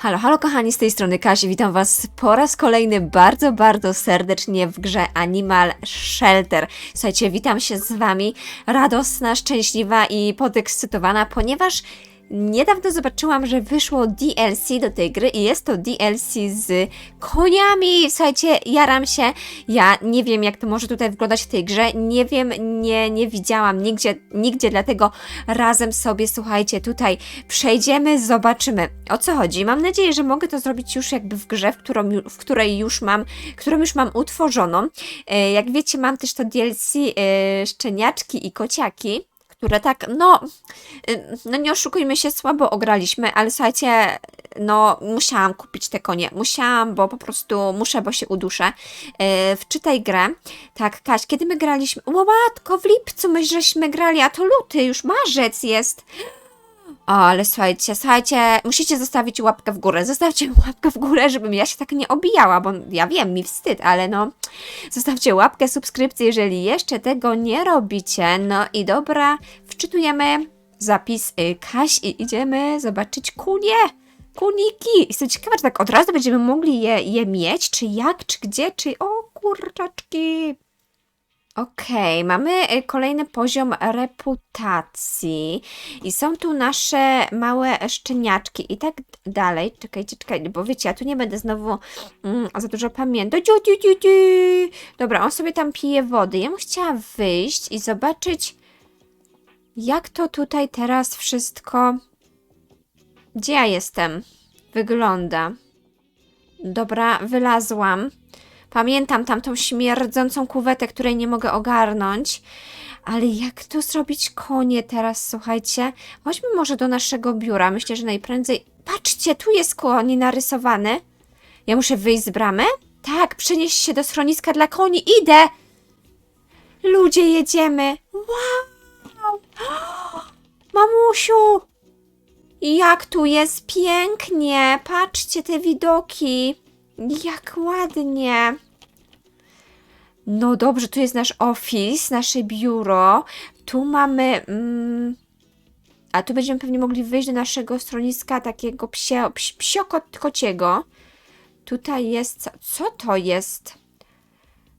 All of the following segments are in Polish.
Halo, halo kochani, z tej strony Kasi, witam Was po raz kolejny bardzo, bardzo serdecznie w grze Animal Shelter. Słuchajcie, witam się z Wami radosna, szczęśliwa i podekscytowana, ponieważ niedawno zobaczyłam, że wyszło DLC do tej gry i jest to DLC z koniami. Słuchajcie, jaram się. Ja nie wiem, jak to może tutaj wyglądać w tej grze. Nie wiem, nie, nie widziałam nigdzie, nigdzie, dlatego razem sobie, słuchajcie, tutaj przejdziemy, zobaczymy o co chodzi. Mam nadzieję, że mogę to zrobić już jakby w grze, w, którą, w której już mam, którą już mam utworzoną. E, Jak wiecie, mam też to DLC e, szczeniaczki i kociaki, które tak, no, no nie oszukujmy się, słabo ograliśmy, ale słuchajcie, no musiałam kupić te konie, musiałam, bo po prostu muszę, bo się uduszę. E, wczytaj grę. Tak, Kaś, kiedy my graliśmy? O matko, w lipcu my żeśmy grali, a to luty, już marzec jest. Ale słuchajcie, słuchajcie, musicie zostawić łapkę w górę. Zostawcie łapkę w górę, żebym ja się tak nie obijała, bo ja wiem, mi wstyd, ale no, zostawcie łapkę, subskrypcję, jeżeli jeszcze tego nie robicie. No i dobra, wczytujemy zapis y, Kaś i idziemy zobaczyć kunie. Kuniki! Jestem ciekawa, czy tak od razu będziemy mogli je, je mieć, czy jak, czy gdzie, czy... O, kurczaczki! Okej, mamy y, kolejny poziom reputacji i są tu nasze małe szczeniaczki i tak dalej. Czekajcie, czekajcie, bo wiecie, ja tu nie będę znowu mm, za dużo pamiętać. Dziu, dziu, dziu, dziu. Dobra, on sobie tam pije wody. Ja bym chciała wyjść i zobaczyć, jak to tutaj teraz wszystko. Gdzie ja jestem? Wygląda. Dobra, wylazłam. Pamiętam tamtą śmierdzącą kuwetę, której nie mogę ogarnąć. Ale jak tu zrobić konie teraz, słuchajcie? Chodźmy może do naszego biura. Myślę, że najprędzej... Patrzcie, tu jest konie narysowany. Ja muszę wyjść z bramy? Tak, przenieść się do schroniska dla koni. Idę! Ludzie, jedziemy. Wow! Mamusiu! Jak tu jest pięknie! Patrzcie te widoki! Jak ładnie! No dobrze, tu jest nasz office, nasze biuro. Tu mamy. Mm, a tu będziemy pewnie mogli wyjść do naszego stroniska takiego psie, ps, psio-kociego. Tutaj jest. Co, co to jest?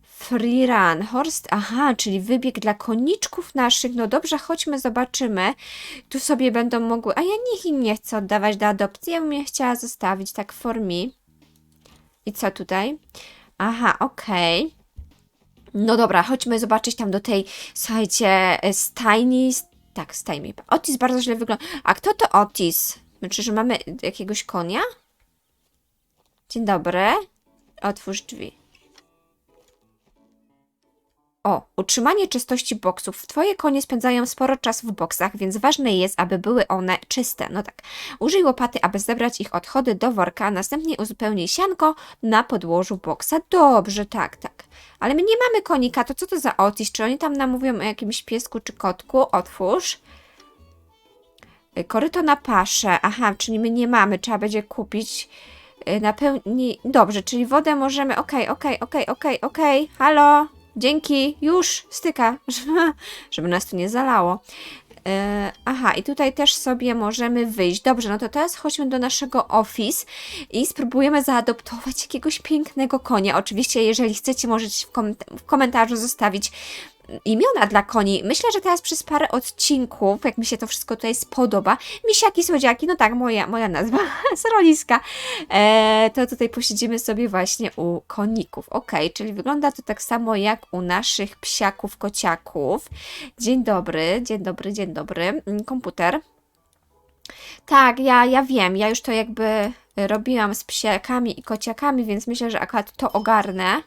Free run. Horst. Aha, czyli wybieg dla koniczków naszych. No dobrze, chodźmy, zobaczymy. Tu sobie będą mogły. A ja niech im nie chcę oddawać do adopcji. Ja bym je chciała zostawić tak for me. I co tutaj? Aha, okej. No dobra, chodźmy zobaczyć tam do tej, słuchajcie, e, stajni. Tak, stajni. Otis bardzo źle wygląda. A kto to Otis? Znaczy, że mamy jakiegoś konia? Dzień dobry. Otwórz drzwi. O, utrzymanie czystości boksów. Twoje konie spędzają sporo czasu w boksach, więc ważne jest, aby były one czyste. No tak. Użyj łopaty, aby zebrać ich odchody do worka, a następnie uzupełnij sianko na podłożu boksa. Dobrze, tak, tak. Ale my nie mamy konika, to co to za Otis? Czy oni tam nam mówią o jakimś piesku czy kotku? Otwórz. Koryto na paszę. Aha, czyli my nie mamy, trzeba będzie kupić. y, Napełni... Dobrze, czyli wodę możemy... Okej, okej, okej, okej, okej. Halo? Dzięki, już styka, żeby, nas tu nie zalało. E, aha, i tutaj też sobie możemy wyjść. Dobrze, no to teraz chodźmy do naszego office i spróbujemy zaadoptować jakiegoś pięknego konia. Oczywiście, jeżeli chcecie, możecie w, w komentarzu zostawić imiona dla koni. Myślę, że teraz przez parę odcinków, jak mi się to wszystko tutaj spodoba, misiaki, słodziaki, no tak, moja, moja nazwa schroniska, e, to tutaj posiedzimy sobie właśnie u koników. Ok, czyli wygląda to tak samo jak u naszych psiaków, kociaków. Dzień dobry, dzień dobry, dzień dobry. Mm, Komputer. Tak, ja, ja wiem, ja już to jakby robiłam z psiakami i kociakami, więc myślę, że akurat to ogarnę.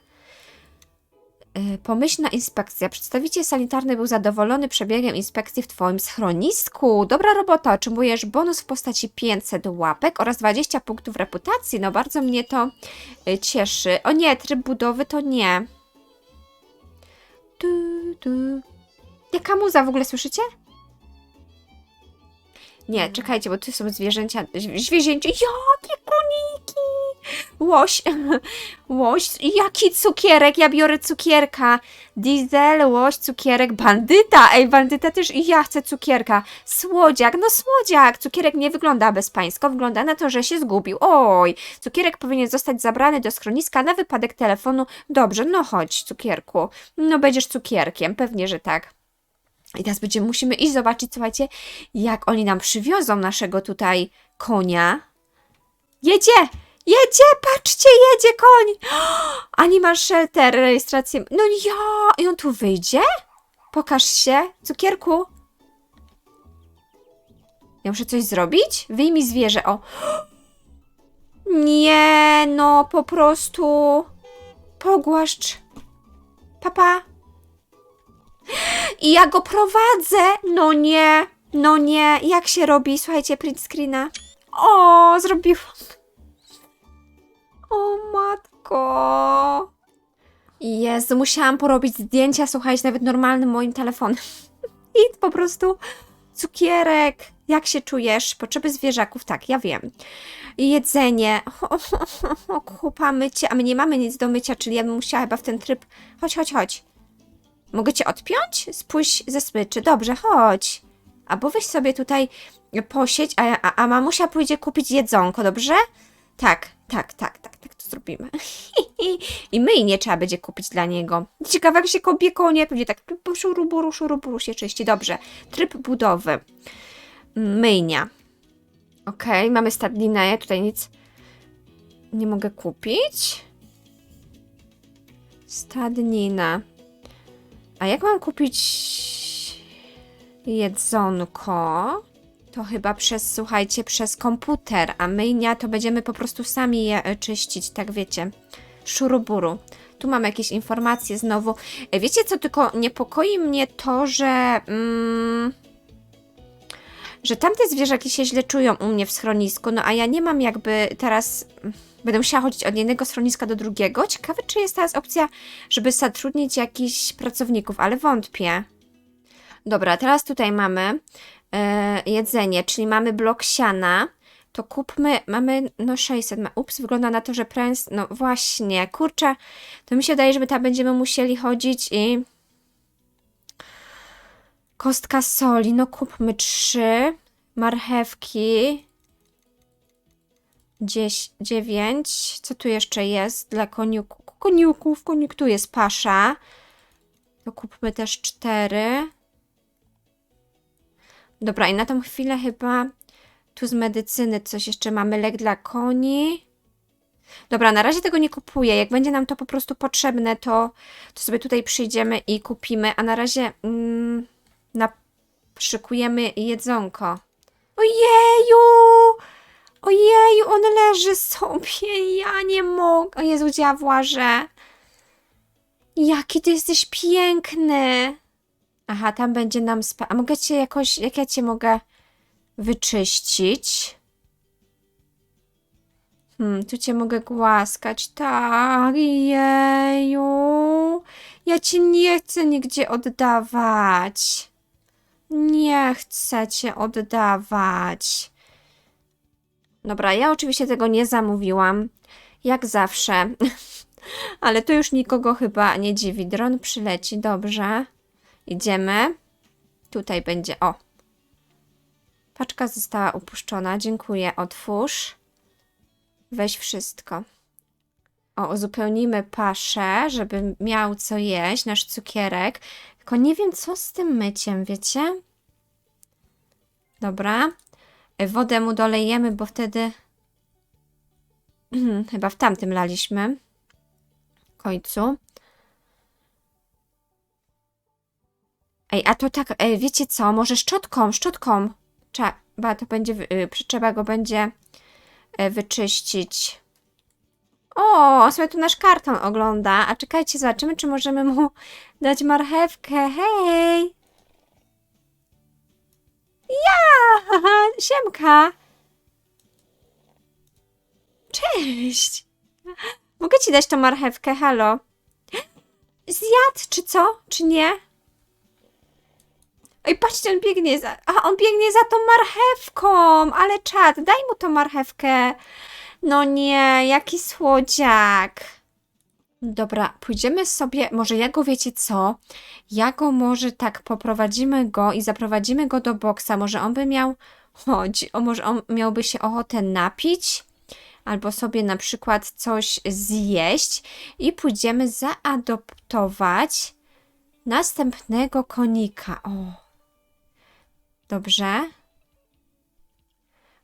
Y, Pomyślna inspekcja. Przedstawiciel sanitarny był zadowolony przebiegiem inspekcji w Twoim schronisku. Dobra robota. Otrzymujesz bonus w postaci 500 łapek oraz 20 punktów reputacji. No bardzo mnie to y, cieszy. O nie, tryb budowy to nie. Tu, tu. Jaka muza w ogóle słyszycie? Nie, czekajcie, bo tu są zwierzęcia, zwierzęcia, jakie koniki! Łoś, łoś, jaki cukierek, ja biorę cukierka. Diesel, łoś, cukierek, bandyta, ej, bandyta też, i ja chcę cukierka. Słodziak, no słodziak, cukierek nie wygląda bezpańsko, wygląda na to, że się zgubił. Oj, cukierek powinien zostać zabrany do schroniska na wypadek telefonu. Dobrze, no chodź, cukierku, no będziesz cukierkiem, pewnie, że tak. I teraz będziemy, musimy iść zobaczyć, słuchajcie, jak oni nam przywiozą naszego tutaj konia. Jedzie! Jedzie! Patrzcie, jedzie koń! Animal Shelter, rejestrację. No ja! I on tu wyjdzie? Pokaż się, cukierku. Ja muszę coś zrobić? Wyjmij zwierzę, o. Nie, no po prostu. Pogłaszcz. Papa. I ja go prowadzę. No nie, no nie. Jak się robi? Słuchajcie, print screena. O, zrobiłam. O matko. Jezu, musiałam porobić zdjęcia, słuchajcie, nawet normalnym moim telefonem. I po prostu cukierek. Jak się czujesz? Potrzeby zwierzaków, tak, ja wiem. Jedzenie. O, kupa, mycie. A my nie mamy nic do mycia, czyli ja bym musiała chyba w ten tryb. Chodź, chodź, chodź. Mogę cię odpiąć? Spójrz ze smyczy. Dobrze, chodź. Albo weź sobie tutaj posiedź, a, a, a mamusia pójdzie kupić jedzonko, dobrze? Tak, tak, tak, tak, tak to zrobimy. I myjnie trzeba będzie kupić dla niego. Ciekawe, jak się kobie konie, pewnie tak szuruburu, szuruburu się czyści. Dobrze. Tryb budowy. Myjnia. Okej, mamy stadninę, ja tutaj nic nie mogę kupić. Stadnina. A jak mam kupić jedzonko? To chyba przez, słuchajcie, przez komputer, a myjnia to będziemy po prostu sami je e, czyścić, tak wiecie. Szuruburu. Tu mam jakieś informacje znowu. E, Wiecie co, tylko niepokoi mnie to, że... Mm, że tamte zwierzaki się źle czują u mnie w schronisku, no a ja nie mam jakby teraz... Będę musiała chodzić od jednego schroniska do drugiego. Ciekawe, czy jest teraz opcja, żeby zatrudnić jakichś pracowników, ale wątpię. Dobra, teraz tutaj mamy e, jedzenie, czyli mamy blok siana. To kupmy, mamy no 600, ma, ups, wygląda na to, że pręs, no właśnie, kurczę, to mi się wydaje, że my tam będziemy musieli chodzić i kostka soli, no kupmy trzy, marchewki, Dzieś, dziewięć. Co tu jeszcze jest dla koniuków? Koniuków, koniuk tu jest pasza. To kupmy też cztery. Dobra, i na tą chwilę chyba tu z medycyny coś jeszcze mamy. Lek dla koni. Dobra, na razie tego nie kupuję. Jak będzie nam to po prostu potrzebne, to, to sobie tutaj przyjdziemy i kupimy. A na razie mm, na, szykujemy jedzonko. Ojeju! Ojeju, on leży sobie, ja nie mogę. O Jezu, dziawłaże. Jaki ty jesteś piękny. Aha, tam będzie nam spa... A mogę cię jakoś... Jak ja cię mogę wyczyścić? Hmm, tu cię mogę głaskać. Tak, jeju. Ja cię nie chcę nigdzie oddawać. Nie chcę cię oddawać. Dobra, ja oczywiście tego nie zamówiłam, jak zawsze, ale to już nikogo chyba nie dziwi. Dron przyleci, dobrze. Idziemy. Tutaj będzie, o. Paczka została upuszczona, dziękuję, otwórz. Weź wszystko. O, uzupełnimy paszę, żeby miał co jeść, nasz cukierek. Tylko nie wiem, co z tym myciem, wiecie? Dobra. Wodę mu dolejemy, bo wtedy chyba w tamtym laliśmy. W końcu. Ej, a to tak, wiecie co? Może szczotką, szczotką. Trzeba, to będzie, wy- y, trzeba go będzie e, wyczyścić. O, sobie tu nasz karton ogląda. A czekajcie, zobaczymy, czy możemy mu dać marchewkę. Hej! Siemka! Cześć! Mogę ci dać tą marchewkę, halo? Zjadł, czy co? Czy nie? Ej, patrzcie, on biegnie za... A, on biegnie za tą marchewką! Ale czad, daj mu tą marchewkę. No nie, jaki słodziak. Dobra, pójdziemy sobie, może ja go wiecie co? Ja go może tak poprowadzimy go i zaprowadzimy go do boksa. Może on by miał, chodź, o może on miałby się ochotę napić? Albo sobie na przykład coś zjeść i pójdziemy zaadoptować następnego konika. O. Dobrze.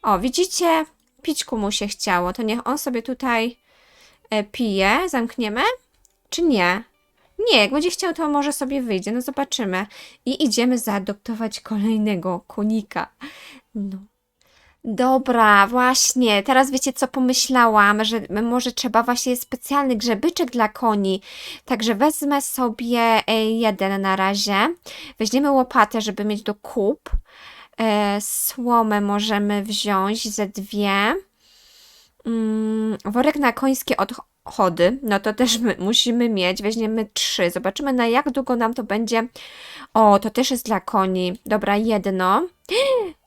O, widzicie? Pićku mu się chciało. To niech on sobie tutaj e, pije. Zamkniemy? Czy nie? Nie, jak będzie chciał, to może sobie wyjdzie. No zobaczymy. I idziemy zaadoptować kolejnego konika. No. Dobra, właśnie. Teraz wiecie, co pomyślałam, że może trzeba właśnie specjalny grzebyczek dla koni. Także wezmę sobie e, jeden na razie. Weźmiemy łopatę, żeby mieć do kup. E, Słomę możemy wziąć ze dwie. Mm, worek na końskie odchody, no to też my musimy mieć. Weźmiemy trzy. Zobaczymy na jak długo nam to będzie. O, to też jest dla koni. Dobra, jedno.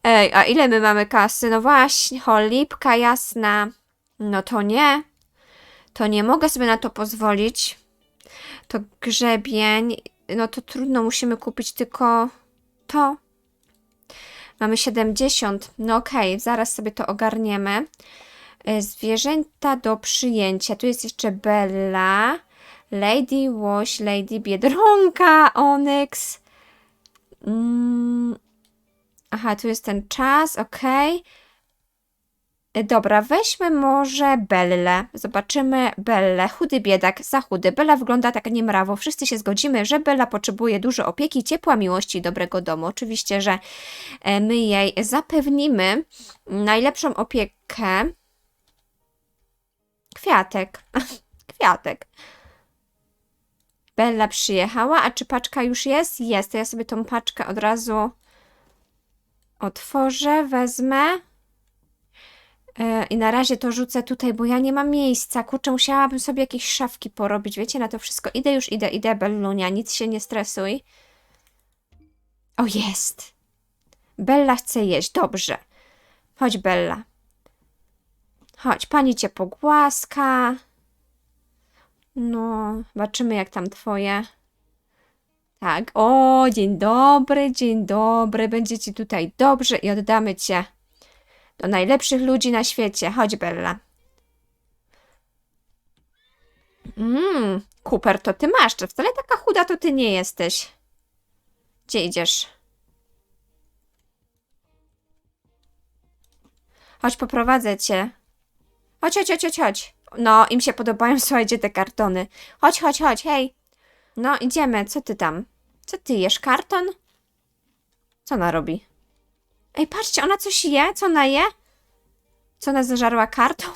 Ej, a ile my mamy kasy? No właśnie, cholipka jasna. No to nie. To nie mogę sobie na to pozwolić. To grzebień. No to trudno, musimy kupić tylko to. Mamy 70. No okej, zaraz sobie to ogarniemy. E, Zwierzęta do przyjęcia. Tu jest jeszcze Bella, Lady Łoś, Lady Biedronka, Onyx. Mm. Aha, tu jest ten czas, okej. E, Dobra, weźmy może Bellę. Zobaczymy Bellę. Chudy biedak, za chudy. Bella wygląda tak niemrawo. Wszyscy się zgodzimy, że Bella potrzebuje dużo opieki, ciepła, miłości i dobrego domu. Oczywiście, że e, my jej zapewnimy najlepszą opiekę. Kwiatek. Kwiatek. Bella przyjechała, a czy paczka już jest? Jest, to ja sobie tą paczkę od razu otworzę, wezmę. E, I na razie to rzucę tutaj, bo ja nie mam miejsca. Kurczę, musiałabym sobie jakieś szafki porobić, wiecie, na to wszystko. Idę już, idę, idę, Bellunia, nic się nie stresuj. O, jest. Bella chce jeść, dobrze. Chodź, Bella. Chodź, pani cię pogłaska. No, zobaczymy jak tam twoje. Tak, o, dzień dobry, dzień dobry, będzie ci tutaj dobrze i oddamy cię do najlepszych ludzi na świecie. Chodź, Bella. Mmm, Cooper, to ty masz, to wcale taka chuda to ty nie jesteś. Gdzie idziesz? Chodź, poprowadzę cię. Chodź, chodź, chodź, chodź. No, im się podobają, słuchajcie, te kartony. Chodź, chodź, chodź, hej. No, idziemy. Co ty tam? Co ty jesz? Karton? Co ona robi? Ej, patrzcie, ona coś je? Co ona je? Co ona zażarła karton?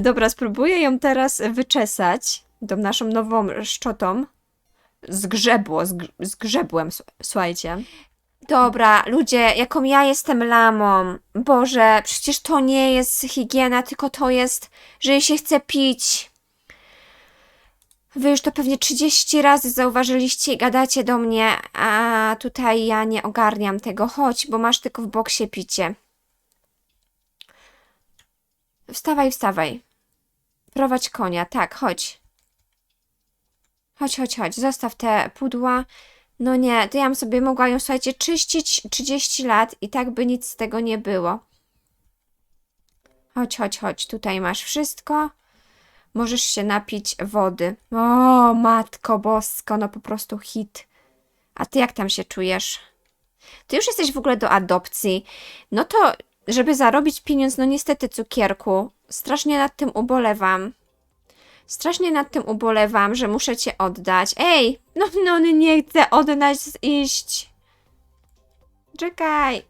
Dobra, spróbuję ją teraz wyczesać. Tą naszą nową szczotą. Zgrzebło, zg zgrzebłem, słuchajcie. Dobra, ludzie, jaką ja jestem lamą. Boże, przecież to nie jest higiena, tylko to jest, że jej się chce pić. Wy już to pewnie 30 razy zauważyliście i gadacie do mnie, a tutaj ja nie ogarniam tego. Chodź, bo masz tylko w boksie picie. Wstawaj, wstawaj. Prowadź konia, tak, chodź. Chodź, chodź, chodź, zostaw te pudła. No nie, to ja bym sobie mogła ją, słuchajcie, czyścić 30 lat i tak by nic z tego nie było. Chodź, chodź, chodź, tutaj masz wszystko. Możesz się napić wody. O, matko bosko, no po prostu hit. A ty jak tam się czujesz? Ty już jesteś w ogóle do adopcji. No to, żeby zarobić pieniądz, no niestety, cukierku, strasznie nad tym ubolewam. Strasznie nad tym ubolewam, że muszę cię oddać. Ej, no, no nie chcę oddać, iść. Czekaj.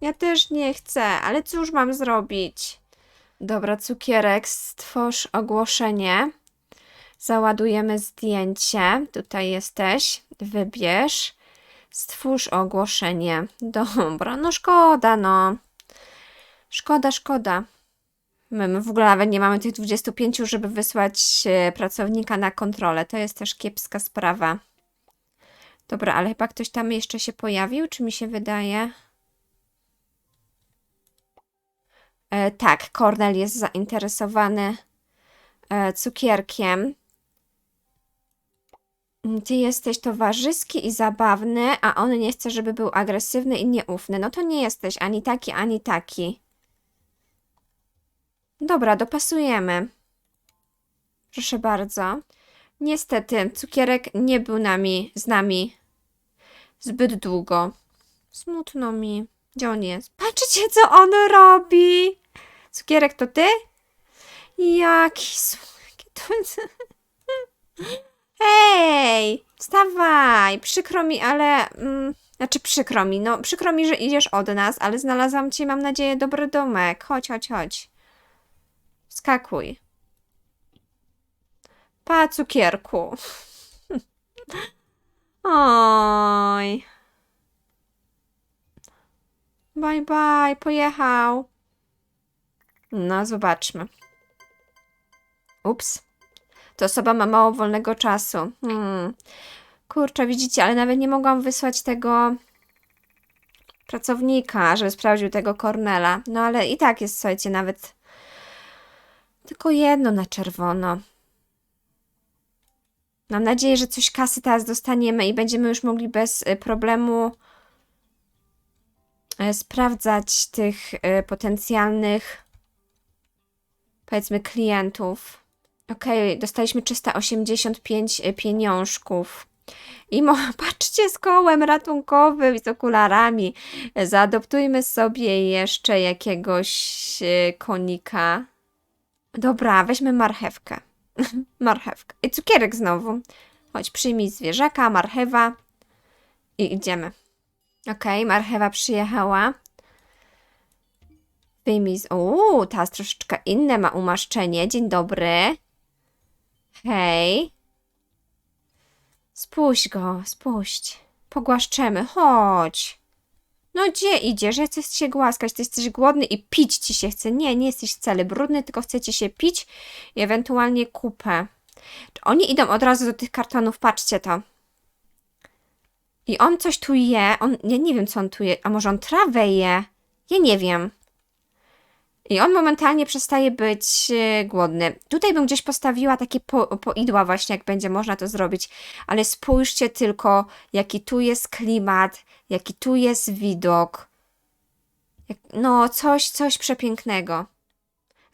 Ja też nie chcę, ale cóż mam zrobić? Dobra, cukierek, stwórz ogłoszenie. Załadujemy zdjęcie. Tutaj jesteś. Wybierz. Stwórz ogłoszenie. Dobra, no szkoda, no. Szkoda, szkoda. My, my w ogóle nawet nie mamy tych 25, żeby wysłać e, pracownika na kontrolę. To jest też kiepska sprawa. Dobra, ale chyba ktoś tam jeszcze się pojawił, czy mi się wydaje? Tak, Kornel jest zainteresowany e, cukierkiem. Mm, Ty jesteś towarzyski i zabawny, a on nie chce, żeby był agresywny i nieufny. No to nie jesteś ani taki, ani taki. Dobra, dopasujemy. Proszę bardzo. Niestety, cukierek nie był nami, z nami zbyt długo. Smutno mi. Gdzie on jest? Patrzcie, co on robi! Cukierek, to ty? Jaki słodki. Hej! Wstawaj! Przykro mi, ale... Mm, znaczy przykro mi, no przykro mi, że idziesz od nas, ale znalazłam ci, mam nadzieję, dobry domek. Chodź, chodź, chodź. Skakuj. Pa, cukierku. Oj. Bye, bye, pojechał. No, zobaczmy. Ups. To osoba ma mało wolnego czasu. Hmm. Kurczę, widzicie, ale nawet nie mogłam wysłać tego pracownika, żeby sprawdził tego Cornela. No ale i tak jest, słuchajcie, nawet tylko jedno na czerwono. Mam nadzieję, że coś kasy teraz dostaniemy i będziemy już mogli bez y, problemu sprawdzać tych y, potencjalnych, powiedzmy, klientów. Okej, dostaliśmy 385 y, pieniążków. I mo- patrzcie z kołem ratunkowym i z okularami. Zaadoptujmy sobie jeszcze jakiegoś konika. Dobra, weźmy marchewkę. Marchewkę. I cukierek znowu. Chodź, przyjmij zwierzaka, marchewa. I idziemy. Okej, marchewa przyjechała. Wyjmij. Uuu, teraz troszeczkę inne ma umaszczenie. Dzień dobry. Hej. Spuść go, spuść. Pogłaszczemy, chodź. No gdzie idziesz? Ja chcę się głaskać, ty jesteś głodny i pić ci się chce. Nie, nie jesteś wcale brudny, tylko chce ci się pić i ewentualnie kupę. Oni idą od razu do tych kartonów, patrzcie to. I on coś tu je, on, ja nie wiem co on tu je, a może on trawę je? Ja nie wiem. I on momentalnie przestaje być e, głodny. Tutaj bym gdzieś postawiła takie po, poidła właśnie, jak będzie można to zrobić. Ale spójrzcie tylko, jaki tu jest klimat, jaki tu jest widok. No, coś, coś przepięknego.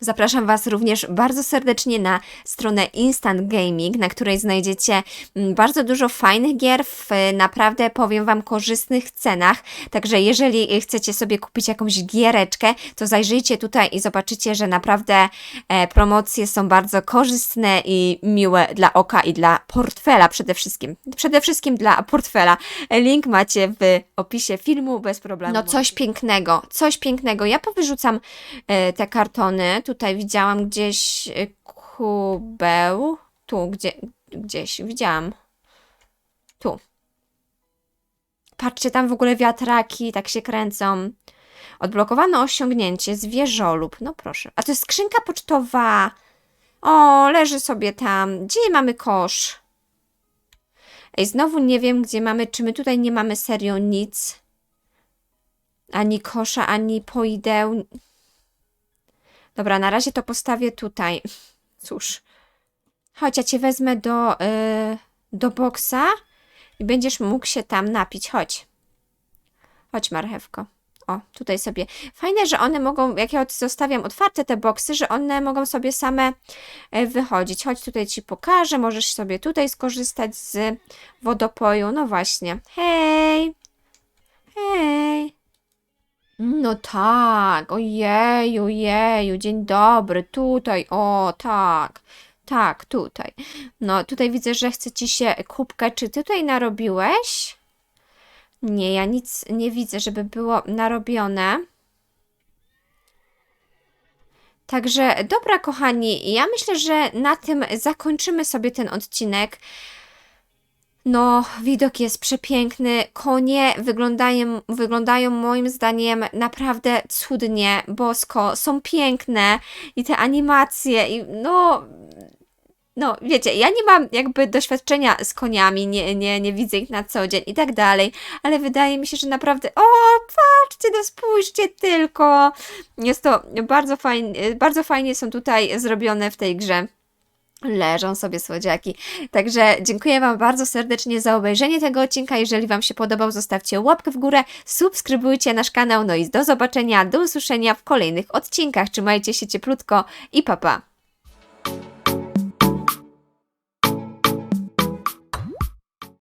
Zapraszam Was również bardzo serdecznie na stronę Instant Gaming, na której znajdziecie mm, bardzo dużo fajnych gier w naprawdę, powiem Wam, korzystnych cenach. Także jeżeli chcecie sobie kupić jakąś giereczkę, to zajrzyjcie tutaj i zobaczycie, że naprawdę e, promocje są bardzo korzystne i miłe dla oka i dla portfela przede wszystkim. Przede wszystkim dla portfela. Link macie w opisie filmu bez problemu. No coś pięknego, coś pięknego. Ja powyrzucam e, te kartony. Tutaj widziałam gdzieś e, kubeł. Tu, gdzie, gdzieś widziałam. Tu. Patrzcie, tam w ogóle wiatraki tak się kręcą. Odblokowano osiągnięcie zwierzolub. No proszę. A to jest skrzynka pocztowa. O, leży sobie tam. Gdzie mamy kosz? Ej, znowu nie wiem, gdzie mamy. Czy my tutaj nie mamy serio nic? Ani kosza, ani poideł. Dobra, na razie to postawię tutaj. Cóż. Chodź, ja cię wezmę do, yy, do boksa i będziesz mógł się tam napić. Chodź. Chodź, marchewko. O, tutaj sobie. Fajne, że one mogą, jak ja zostawiam otwarte te boksy, że one mogą sobie same e, wychodzić. Chodź, tutaj ci pokażę. Możesz sobie tutaj skorzystać z wodopoju. No właśnie. Hej! Hej! No tak, ojeju, ojeju, dzień dobry, tutaj, o tak, tak, tutaj. No tutaj widzę, że chce ci się kubkę, czy ty tutaj narobiłeś? Nie, ja nic nie widzę, żeby było narobione. Także, dobra, kochani, ja myślę, że na tym zakończymy sobie ten odcinek. No, widok jest przepiękny. Konie wyglądają, wyglądają moim zdaniem naprawdę cudnie, bosko, są piękne i te animacje, i no. no wiecie, ja nie mam jakby doświadczenia z koniami, nie, nie, nie widzę ich na co dzień i tak dalej, ale wydaje mi się, że naprawdę, o patrzcie, no spójrzcie tylko, jest to bardzo fajnie, bardzo fajnie są tutaj zrobione w tej grze. Leżą sobie słodziaki. Także dziękuję Wam bardzo serdecznie za obejrzenie tego odcinka. Jeżeli Wam się podobał, zostawcie łapkę w górę, subskrybujcie nasz kanał. No i do zobaczenia, do usłyszenia w kolejnych odcinkach. Trzymajcie się cieplutko i papa. Pa.